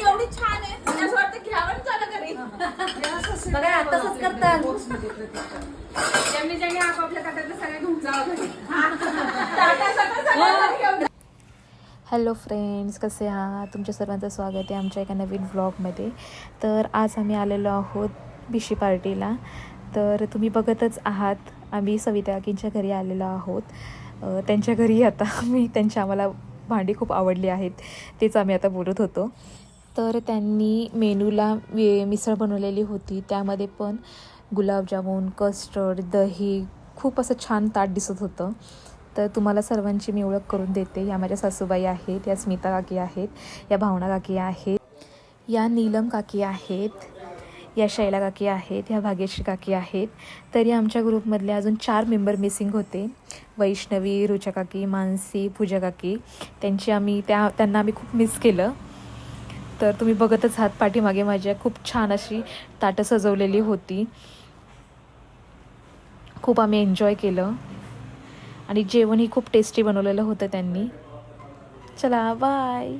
एवढी छान आहे म्हणजे असं वाटतं घ्यावं आणि चला घरी. बघा आता तसंच करतात ज्यांनी ज्यांनी आपापल्या ताटातलं सगळं घेऊन जावं घरी. ताटासकट सगळं घरी घेऊन हॅलो फ्रेंड्स कसे आहात? तुमच्या सर्वांचं स्वागत आहे आमच्या एका नवीन व्लॉगमध्ये तर आज आम्ही आलेलो आहोत बिशी पार्टीला तर तुम्ही बघतच आहात. आम्ही सविता काकींच्या घरी आलेलो आहोत. त्यांच्या घरी आता मी त्यांच्या आम्हाला भांडी खूप आवडली आहेत. तेच आम्ही आता बोलत होतो. तर त्यांनी मेनूला वे मिसळ बनवलेली होती. त्यामध्ये पण गुलाबजामुन कस्टर्ड दही खूप असं छान ताट दिसत होतं. तर तुम्हाला सर्वांची मी ओळख करून देते. या माझ्या सासूबाई आहेत या स्मिता काकी आहेत या भावना काकी आहेत या नीलम काकी आहेत. या शैला काकी आहेत ह्या भाग्यश्री काकी आहेत. तरी आमच्या ग्रुपमधले अजून चार मेंबर मिसिंग होते. वैष्णवी रुचा काकी मानसी पूजा काकी. त्यांची आम्ही त्या त्यांना आम्ही खूप मिस केलं. तर तुम्ही बघतच आहात पाठीमागे माझ्या खूप छान अशी ताटं सजवलेली होती. खूप आम्ही एन्जॉय केलं. आणि जेवणही खूप टेस्टी बनवलेलं होतं त्यांनी. चला बाय